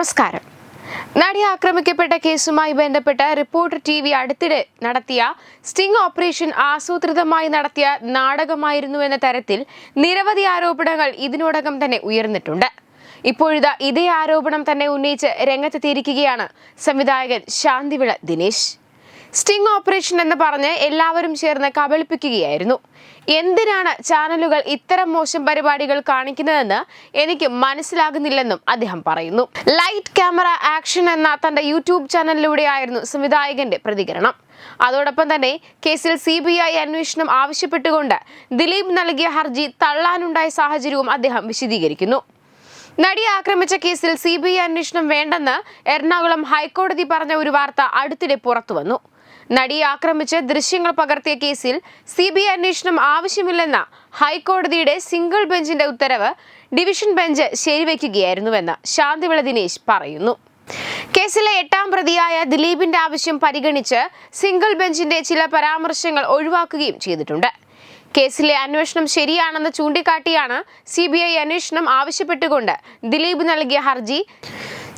നമസ്കാരം. നടി ആക്രമിക്കപ്പെട്ട കേസുമായി ബന്ധപ്പെട്ട് റിപ്പോർട്ടർ ടി വി അടുത്തിടെ നടത്തിയ സ്റ്റിംഗ് ഓപ്പറേഷൻ ആസൂത്രിതമായി നടത്തിയ നാടകമായിരുന്നുവെന്ന തരത്തിൽ നിരവധി ആരോപണങ്ങൾ ഇതിനോടകം തന്നെ ഉയർന്നിട്ടുണ്ട്. ഇപ്പോഴിതാ ഇതേ ആരോപണം തന്നെ ഉന്നയിച്ച് രംഗത്തെത്തിയിരിക്കുകയാണ് സംവിധായകൻ ശാന്തിവിള ദിനേശ്. സ്റ്റിംഗ് ഓപ്പറേഷൻ എന്ന് പറഞ്ഞ് എല്ലാവരും ചേർന്ന് കബളിപ്പിക്കുകയായിരുന്നു. എന്തിനാണ് ചാനലുകൾ ഇത്തരം മോശം പരിപാടികൾ കാണിക്കുന്നതെന്ന് എനിക്ക് മനസ്സിലാകുന്നില്ലെന്നും അദ്ദേഹം പറയുന്നു. ലൈറ്റ് ക്യാമറ ആക്ഷൻ എന്ന തന്റെ യൂട്യൂബ് ചാനലിലൂടെയായിരുന്നു സംവിധായകന്റെ പ്രതികരണം. അതോടൊപ്പം തന്നെ കേസിൽ സി ബി ഐ അന്വേഷണം ആവശ്യപ്പെട്ടുകൊണ്ട് ദിലീപ് നൽകിയ ഹർജി തള്ളാനുണ്ടായ സാഹചര്യവും അദ്ദേഹം വിശദീകരിക്കുന്നു. നടിയെ ആക്രമിച്ച കേസിൽ സി ബി ഐ അന്വേഷണം വേണ്ടെന്ന് എറണാകുളം ഹൈക്കോടതി പറഞ്ഞ ഒരു വാർത്ത അടുത്തിടെ പുറത്തു വന്നു നടിയെ ആക്രമിച്ച് ദൃശ്യങ്ങൾ പകർത്തിയ കേസിൽ സി ബി ഐ അന്വേഷണം ആവശ്യമില്ലെന്ന ഹൈക്കോടതിയുടെ സിംഗിൾ ബെഞ്ചിന്റെ ഉത്തരവ് ഡിവിഷൻ ബെഞ്ച് ശരിവയ്ക്കുകയായിരുന്നുവെന്ന് ശാന്തിവിള ദിനേശ് പറയുന്നു. കേസിലെ എട്ടാം പ്രതിയായ ദിലീപിന്റെ ആവശ്യം പരിഗണിച്ച് സിംഗിൾ ബെഞ്ചിന്റെ ചില പരാമർശങ്ങൾ ഒഴിവാക്കുകയും ചെയ്തിട്ടുണ്ട്. കേസിലെ അന്വേഷണം ശരിയാണെന്ന് ചൂണ്ടിക്കാട്ടിയാണ് സി ബി ഐ അന്വേഷണം ആവശ്യപ്പെട്ടുകൊണ്ട് ദിലീപ് നൽകിയ ഹർജി.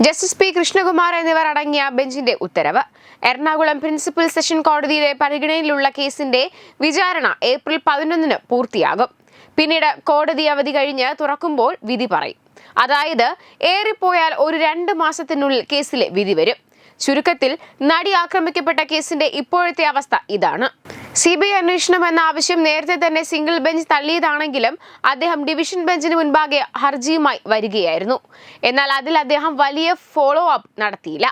ജസ്റ്റിസ് പി കൃഷ്ണകുമാർ എന്നിവർ അടങ്ങിയ ബെഞ്ചിന്റെ ഉത്തരവ്. എറണാകുളം പ്രിൻസിപ്പൽ സെഷൻ കോടതിയിലെ പരിഗണനയിലുള്ള കേസിന്റെ വിചാരണ ഏപ്രിൽ പതിനൊന്നിന് പൂർത്തിയാകും. പിന്നീട് കോടതി അവധി കഴിഞ്ഞ് തുറക്കുമ്പോൾ വിധി പറയും. അതായത് ഏറിപ്പോയാൽ ഒരു രണ്ട് മാസത്തിനുള്ളിൽ കേസിലെ വിധി വരും. ചുരുക്കത്തിൽ നടി ആക്രമിക്കപ്പെട്ട കേസിന്റെ ഇപ്പോഴത്തെ അവസ്ഥ ഇതാണ്. സി ബി ഐ അന്വേഷണം എന്ന ആവശ്യം നേരത്തെ തന്നെ സിംഗിൾ ബെഞ്ച് തള്ളിയതാണെങ്കിലും അദ്ദേഹം ഡിവിഷൻ ബെഞ്ചിന് മുൻപാകെ ഹർജിയുമായി വരികയായിരുന്നു. എന്നാൽ അതിൽ അദ്ദേഹം വലിയ ഫോളോ അപ്പ് നടത്തിയില്ല.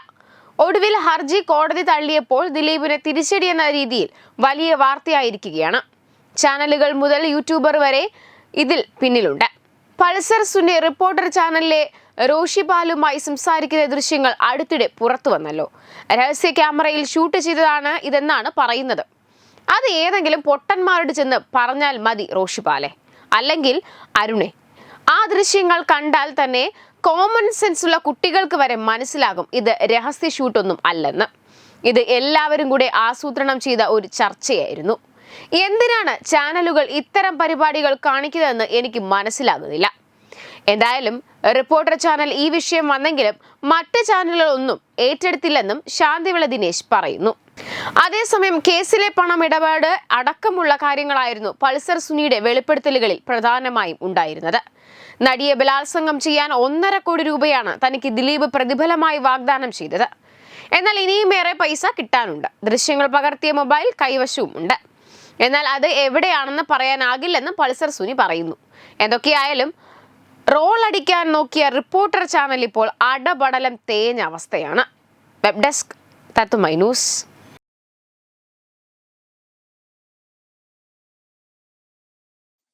ഒടുവിൽ ഹർജി കോടതി തള്ളിയപ്പോൾ ദിലീപിനെ തിരിച്ചടി എന്ന രീതിയിൽ വലിയ വാർത്തയായിരിക്കുകയാണ്. ചാനലുകൾ മുതൽ യൂട്യൂബർ വരെ ഇതിൽ പിന്നിലുണ്ട്. പൾസർ സുനി റിപ്പോർട്ടർ ചാനലിലെ റോഷി പാലുമായി സംസാരിക്കുന്ന ദൃശ്യങ്ങൾ അടുത്തിടെ പുറത്തു വന്നല്ലോ. രഹസ്യ ക്യാമറയിൽ ഷൂട്ട് ചെയ്തതാണ് ഇതെന്നാണ് പറയുന്നത്. അത് ഏതെങ്കിലും പൊട്ടന്മാരോട് ചെന്ന് പറഞ്ഞാൽ മതി റോഷിപാലെ അല്ലെങ്കിൽ അരുണെ ആ ദൃശ്യങ്ങൾ കണ്ടാൽ തന്നെ കോമൺ സെൻസ് ഉള്ള കുട്ടികൾക്ക് വരെ മനസ്സിലാകും ഇത് രഹസ്യ ഷൂട്ടൊന്നും അല്ലെന്ന്. ഇത് എല്ലാവരും കൂടെ ആസൂത്രണം ചെയ്ത ഒരു ചർച്ചയായിരുന്നു. എന്തിനാണ് ചാനലുകൾ ഇത്തരം പരിപാടികൾ കാണിക്കുന്നതെന്ന് എനിക്ക് മനസ്സിലാകുന്നില്ല. എന്തായാലും റിപ്പോർട്ടർ ചാനൽ ഈ വിഷയം വന്നെങ്കിലും മറ്റ് ചാനലുകളൊന്നും ഏറ്റെടുത്തില്ലെന്നും ശാന്തിവിള ദിനേശ് പറയുന്നു. അതേസമയം കേസിലെ പണം ഇടപാട് അടക്കമുള്ള കാര്യങ്ങളായിരുന്നു പൾസർ സുനിയുടെ വെളിപ്പെടുത്തലുകളിൽ പ്രധാനമായും ഉണ്ടായിരുന്നത്. നടിയെ ബലാത്സംഗം ചെയ്യാൻ ഒന്നര കോടി രൂപയാണ് തനിക്ക് ദിലീപ് പ്രതിഫലമായി വാഗ്ദാനം ചെയ്തത്. എന്നാൽ ഇനിയും ഏറെ പൈസ കിട്ടാനുണ്ട്. ദൃശ്യങ്ങൾ പകർത്തിയ മൊബൈൽ കൈവശവും ഉണ്ട് എന്നാൽ അത് എവിടെയാണെന്ന് പറയാനാകില്ലെന്ന് പൾസർ സുനി പറയുന്നു. എന്തൊക്കെയായാലും റോൾ അടിക്കാൻ നോക്കിയ റിപ്പോർട്ടർ ചാനൽ ഇപ്പോൾ അടപടലം തേഞ്ഞ അവസ്ഥയാണ്. വെബ് ഡെസ്ക് തത്തുമൈ news.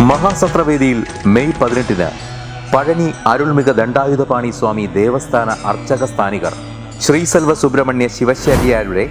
മഹാസത്രവേദിയിൽ മെയ് പതിനെട്ടിന് പഴനി അരുൾമിക ദണ്ഡായുധപാണി സ്വാമി ദേവസ്ഥാന അർച്ചക സ്ഥാനികർ ശ്രീസെൽവ സുബ്രഹ്മണ്യ ശിവശാരിയാരുടെ